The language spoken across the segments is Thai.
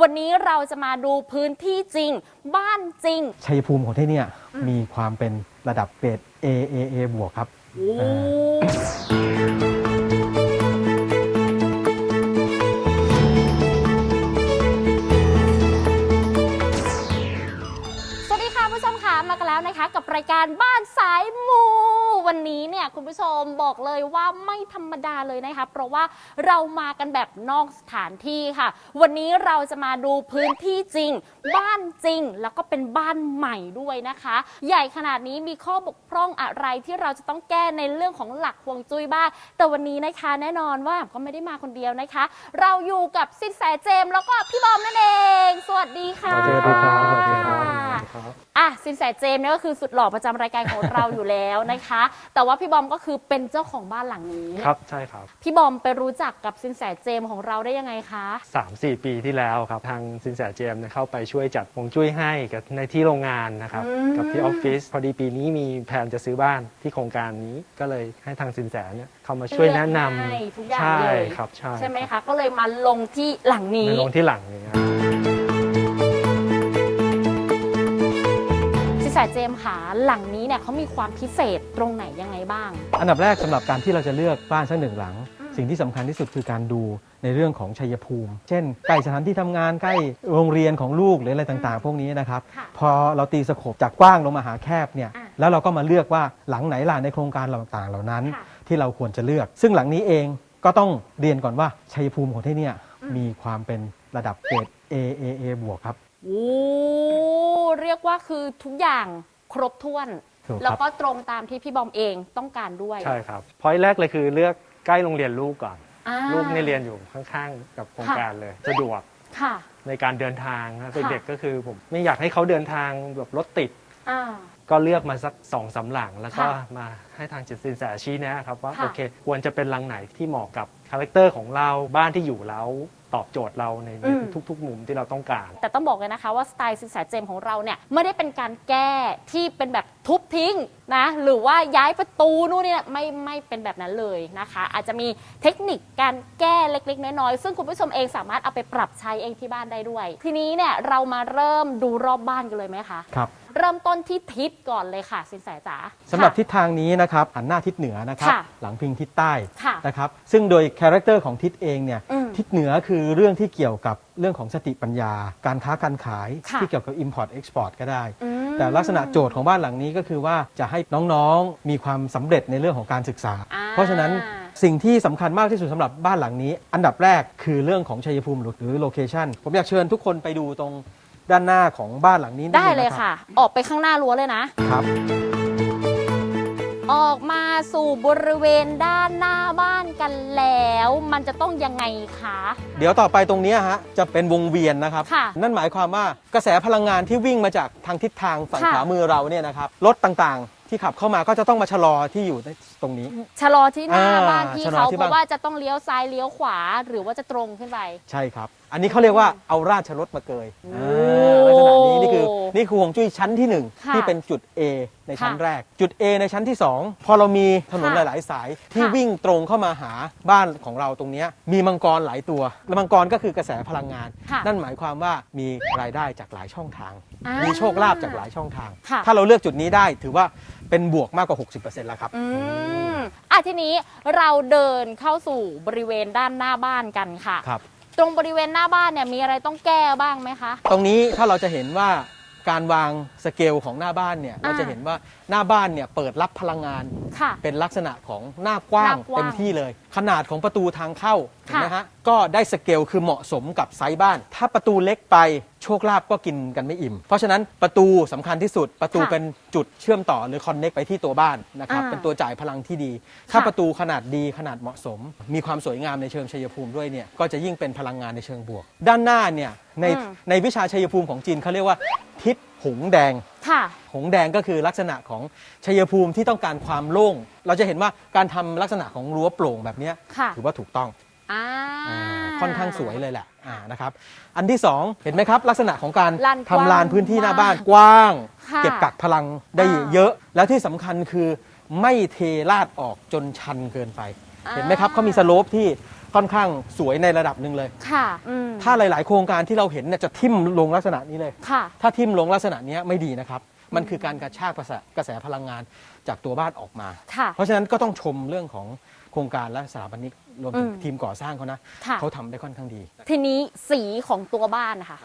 วันนี้เราจะมาดูพื้นที่จริง บ้านจริง ชัยภูมิของที่เนี่ยมีความเป็นระดับเกรด A A A บวกครับโอ้อ่าสวัสดีค่ะผู้ชมค่ะมากันแล้วนะคะ กับรายการบ้านสายมู วันนี้เนี่ยคุณผู้ชมบอกเลยว่าไม่ธรรมดาเลยนะคะเพราะว่าเรามากันแบบนอกสถานที่ค่ะ วันนี้เราจะมาดูพื้นที่จริง บ้านจริง แล้วก็เป็นบ้านใหม่ด้วยนะคะ ใหญ่ขนาดนี้มีข้อบกพร่องอะไรที่เราจะต้องแก้ในเรื่องของหลักฮวงจุ้ยบ้างแต่วันนี้นะคะแน่นอนว่าก็ไม่ได้มาคนเดียวนะคะ เราอยู่กับสินแสเจมส์แล้วก็พี่บอมนั่นเอง สวัสดีค่ะ สวัสดีครับสวัสดีครับ อะสินแสเจมส์เนี่ยก็คือสุดหล่อประจำรายการของเราอยู่แล้วนะคะ แต่ว่าพี่บอมก็คือเป็นเจ้าของบ้านหลังนี้ ครับใช่ครับ พี่บอมไปรู้จักกับสินแสเจมส์ของเราได้ยังไงคะ 3-4 ปีที่แล้วครับ ทางสินแสเจมส์เนี่ยเข้าไปช่วยจัดฮวงจุ้ยให้กับในที่โรงงานนะครับ อืม กับที่ออฟฟิศพอดีปีนี้มีแผนจะซื้อบ้านที่โครงการนี้ก็เลยให้ทางสินแสเนี่ยเข้ามาช่วยแนะนให้ทุกอย่างำใช่เลยครับใช่ใช่ไหมรับคะ ก็เลยมาลงที่หลังนี้มาลงที่หลังนี้ แสเจมส์ค่ะหลังนี้เนี่ยเขามีความพิเศษตรงไหนยังไงบ้าง อันดับแรกสำหรับการที่เราจะเลือกบ้านสักหนึ่งหลังอืมสิ่งที่สำคัญที่สุดคือการดูในเรื่องของชัยภูมิ เช่นใกล้สถานที่ทำงานใกล้โรงเรียนของลูกหรืออะไรต่างๆ พวกนี้นะครับ ค่ะพอเราตีสโคปจากกว้างลงมาหาแคบเนี่ยอะแล้วเราก็มาเลือกว่าหลังไหนล่ะในโครงการเราต่างๆเหล่านั้น ค่ะที่เราควรจะเลือก ซึ่งหลังนี้เองก็ต้องเรียนก่อนว่าชัยภูมิของที่เนี่ยอืมมีความเป็นระดับเกรด A A A บวกครับ โอ้เรียกว่าคือทุกอย่างครบถ้วน ถูกครับ แล้วก็ตรงตามที่พี่บอมเองต้องการด้วยใช่ครับพอยแรกเลยคือเลือกใกล้โรงเรียนลูกก่อน อ่า ลูกเนี่ยเรียนอยู่ข้างๆ กับโครงค่ะ การเลย สะดวกค่ะ ในการเดินทางนะค่ะ เด็กๆก็คือผมไม่อยากให้เขาเดินทางแบบรถติด อ่า ก็เลือกมาสักสองสามหลัง แล้วก็ค่ะมาให้ทางจิตสินแสชี้แนะครับว่าค่ะ โอเค ควรจะเป็นหลังไหนที่เหมาะกับคาแรคเตอร์ของเราบ้านที่อยู่แล้ว ตอบโจทย์เราในอืม ทุกๆ มุมที่เราต้องการ แต่ต้องบอกเลยนะคะว่าสไตล์สินแสเจมส์ของเราเนี่ยไม่ได้เป็นการแก้ที่เป็นแบบทุบทิ้งนะหรือว่าย้ายประตูนู่นนี่นะไม่ไม่เป็นแบบนั้นเลยนะคะ อาจจะมีเทคนิคการแก้เล็ก ๆ น้อยๆซึ่งคุณผู้ชมเองสามารถเอาไปปรับใช้เองที่บ้านได้ด้วย ทีนี้เนี่ยเรามาเริ่มดูรอบบ้านกันเลยไหมคะ ครับเริ่มต้นที่ทิศก่อนเลยค่ะ สินแสจ๋า สำหรับค่ะทิศทางนี้นะครับหันหน้าทิศเหนือนะครับ ค่ะหลังพิงทิศใต้ค่ะนะครับ ซึ่งโดยคาแรคเตอร์ของทิศเองเนี่ย อืม ทิศเหนือคือเรื่องที่เกี่ยวกับเรื่องของสติปัญญา การค้าการขายค่ะ ที่เกี่ยวกับ Import Export ก็ได้ อืมแต่ลักษณะโจทย์ของบ้านหลังนี้ก็คือว่าจะให้น้องๆมีความสำเร็จในเรื่องของการศึกษา อ่าเพราะฉะนั้นสิ่งที่สำคัญมากที่สุดสำหรับบ้านหลังนี้ อันดับแรกคือเรื่องของชัยภูมิหรือโลเคชันผมอยากเชิญทุกคนไปดูตรงด้านหน้าของบ้านหลังนี้นิได้นึงเลยนรับค่ะ ออกไปข้างหน้ารั้วเลยนะ ครับ ออกมาสู่บริเวณด้านหน้าบ้านกันแล้ว มันจะต้องยังไงคะ เดี๋ยวต่อไปตรงเนี้ยฮะจะเป็นวงเวียนนะครับ ค่ะนั่นหมายความว่ากระแสพลังงานที่วิ่งมาจากทางทิศทางฝั่งค่ะขวามือเราเนี่ยนะครับรถต่างๆ ที่ขับเข้ามาก็จะต้องมาชะลอที่อยู่ตรงนี้ ชะลอที่หน้าอ่าบ้านพี่ชะลอเขาที่เพบ้าน ราะว่าจะต้องเลี้ยวซ้ายเลี้ยวขวาหรือว่าจะตรงขึ้นไป ใช่ครับ อันนี้เขาเรียกว่าเอาราชรถมาเกยโอ้อ่าลักษณะนี้นี่คือนี่คือฮวงจุ้ยชั้นที่หนึ่งค่ะที่เป็นจุด A ในชั้นค่ะแรก จุด A ในชั้นที่สองพอเรามีถนนหค่ะลาย ๆ สายที่ค่ะ วิ่งตรงเข้ามาหาบ้านของเราตรงเนี้ยมีมังกรหลายตัวและมังกรก็คือกระแสพลังงาน ค่ะ นั่นหมายความว่ามีรายได้จากหลายช่องทาง อ่ามีโชคลาภจากหลายช่องทาง ค่ะ ถ้าเราเลือกจุดนี้ได้ถือว่าเป็นบวกมากกว่า 60%แล้วครับ อืมอะทีนี้เราเดินเข้าสู่บริเวณด้านหน้าบ้านกันค่ะ ครับ ตรงบริเวณหน้าบ้านเนี่ยมีอะไรต้องแก้บ้างไหมคะ ตรงนี้ถ้าเราจะเห็นว่าการวางสเกลของหน้าบ้านเนี่ยอ่าเราจะเห็นว่าหน้าบ้านเนี่ยเปิดรับพลังงาน ค่ะ เป็นลักษณะของหน้ากว้างหน้ากว้างเต็มที่เลย ขนาดของประตูทางเข้าเห็นไหมค่ะฮะก็ได้สเกลคือเหมาะสมกับไซส์บ้าน ถ้าประตูเล็กไป โชคลาภก็กินกันไม่อิ่ม เพราะฉะนั้นประตูสำคัญที่สุดประตูค่ะเป็นจุดเชื่อมต่อหรือคอนเน็กไปที่ตัวบ้านนะครับอ่าเป็นตัวจ่ายพลังที่ดี ถ้าค่ะ ประตูขนาดดีขนาดเหมาะสม มีความสวยงามในเชิงชัยภูมิด้วยเนี่ยก็จะยิ่งเป็นพลังงานในเชิงบวก ด้านหน้าเนี่ยในอืม ในวิชาชัยภูมิของจีนเขาเรียกว่า ทิศหงแดง ค่ะ หงแดงก็คือลักษณะของชัยภูมิที่ต้องการความโล่ง เราจะเห็นว่าการทำลักษณะของรั้วโปร่งแบบเนี้ยค่ะ ถือว่าถูกต้อง อ่าอ่า ค่อนข้างสวยเลยแหละอ่านะครับอันที่ 2 เห็นไหมครับ ลักษณะของการลานกว้างทำลานพื้นที่หน้าบ้านกว้าง ค่ะเก็บกักพลังได้อ่าเยอะ แล้วที่สำคัญคือไม่เทลาดออกจนชันเกินไป อ่า เห็นไหมครับเขามีสโลปที่ค่อนข้างสวยในระดับหนึ่งเลย ค่ะอืมถ้าหลาย ๆ โครงการที่เราเห็นเนี่ยจะทิ่มลงลักษณะนี้เลย ค่ะ ถ้าทิ่มลงลักษณะเนี้ยไม่ดีนะครับ มันคือการกระชากกระแสกระแสพลังงานจากตัวบ้านออกมา ค่ะ เพราะฉะนั้นก็ต้องชมเรื่องของโครงการและสถาปนิก รวมถึงอืมทีมก่อสร้างเขานะค่ะ เขาทำได้ค่อนข้างดี ทีนี้สีของตัวบ้านนะคะ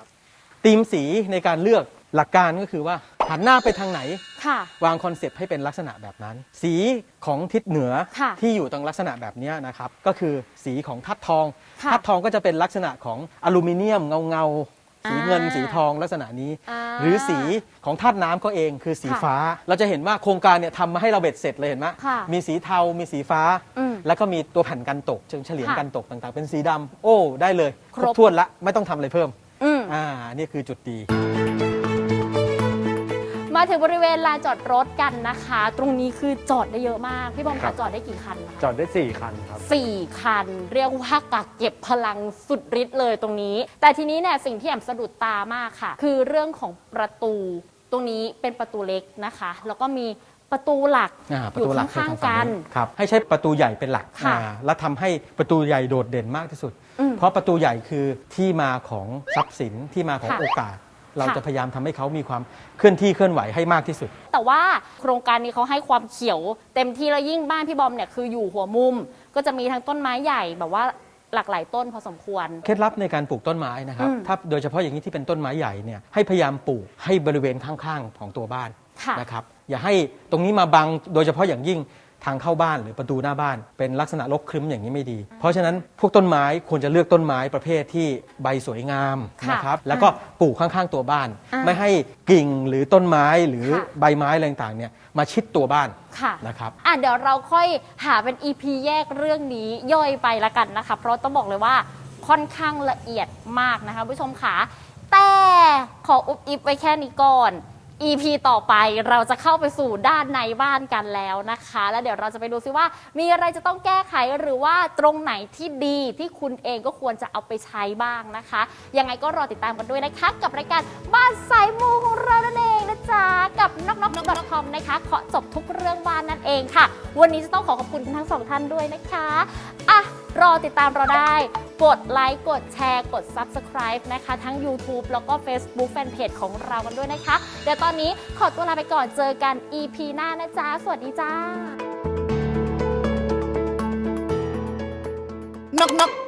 ธีมสีในการเลือกหลักการก็คือว่าหันหน้าไปทางไหน ค่ะ วางคอนเซปต์ให้เป็นลักษณะแบบนั้น สีของทิศเหนือค่ะที่อยู่ตรงลักษณะแบบเนี้ยนะครับ ก็คือสีของทัดทองค่ะทัดทองก็จะเป็นลักษณะของอลูมิเนียมเงาเงาๆสีเงินอ่าสีทองลักษณะนี้ อ่าหรือสีของธาตุน้ำก็เองคือสีค่ะฟ้า เราจะเห็นว่าโครงการเนี่ยทำมาให้เราเบ็ดเสร็จเลยเห็นไหมค่ะมีสีเทา มีสีฟ้า อืม แล้วก็มีตัวแผ่นกันตกเชิงเฉลียงค่ะกันตกต่างๆ เป็นสีดำโอ้ ได้เลยคครรบบถ้วนละไม่ต้องทำอะไรเพิ่มอืม อ่านี่คือจุดดี มาถึงบริเวณลานจอดรถกันนะคะ ตรงนี้คือจอดได้เยอะมาก พี่บอมครัคะบ จอดได้กี่คันคะจอดได้ 4 คันครับ สี่คัน เรียกว่ากักเก็บพลังสุดฤทธิ์เลยตรงนี้ แต่ทีนี้เนี่ยสิ่งที่แอมสะดุดตามากค่ะ คือเรื่องของประตู ตรงนี้เป็นประตูเล็กนะคะ แล้วก็มี ประตูหลักอ่าปอระยู่ตูหลักข้างคือๆกัน ครับให้ใช้ประตูใหญ่เป็นหลักค่ะ อ่าและทำให้ประตูใหญ่โดดเด่นมากที่สุด อืม เพราะประตูใหญ่คือที่มาของทรัพย์สินที่มาของค่ะโอกาส เราค่ะ จะพยายามทำให้เขามีความเคลื่อนที่เคลื่อนไหวให้มากที่สุด แต่ว่าโครงการนี้เขาให้ความเขียว เต็มที่แล้วยิ่งบ้านพี่บอมเนี่ยคืออยู่หัวมุม ก็จะมีทั้งต้นไม้ใหญ่แบบว่าหลากหลายต้นพอสมควร เคล็ดลับในการปลูกต้นไม้นะครับ อืมถ้าโดยเฉพาะอย่างนี้ที่เป็นต้นไม้ใหญ่เนี่ยให้พยายามปลูกให้บริเวณข้างๆของตัวบ้านค่ะ นะครับ อย่าให้ตรงนี้มาบังโดยเฉพาะอย่างยิ่งทางเข้าบ้านหรือประตูหน้าบ้านเป็นลักษณะรกครึ้มอย่างนี้ไม่ดี เพราะฉะนั้นพวกต้นไม้ควรจะเลือกต้นไม้ประเภทที่ใบสวยงามค่ะนะครับแล้วก็ปลูกข้างๆตัวบ้าน อ่าไม่ให้กิ่งหรือต้นไม้หรือค่ะ ใบไม้อะไรต่างๆเนี่ยมาชิดตัวบ้านค่ะ นะครับ อะเดี๋ยวเราค่อยหาเป็น EP แยกเรื่องนี้ย่อยไปละกันนะคะ เพราะต้องบอกเลยว่าค่อนข้างละเอียดมากนะคะผู้ชมขาแต่ขออุบอิบไว้แค่นี้ก่อน EP ต่อไปเราจะเข้าไปสู่ด้านในบ้านกันแล้วนะคะ แล้วเดี๋ยวเราจะไปดูซิว่า มีอะไรจะต้องแก้ไขหรือว่าตรงไหนที่ดีที่คุณเองก็ควรจะเอาไปใช้บ้างนะคะ ยังไงก็รอติดตามกันด้วยนะคะ กับรายการบ้านสายมูของเรานั่นเองนะจ๊ะ กับนกนกนกคอมนะคะขอจบทุกเรื่องบ้านนั่นเองค่ะ วันนี้จะต้องขอขอบคุณทั้งสองท่านด้วยนะคะอะ รอติดตามเราได้ กดไลค์ กดแชร์ กด Subscribe นะคะ ทั้ง YouTube แล้วก็ Facebook Fanpage ของเรากันด้วยนะคะ เดี๋ยวตอนนี้ขอตัวลาไปก่อนเจอกัน EP หน้านะจ๊ะ สวัสดีจ้า knock knock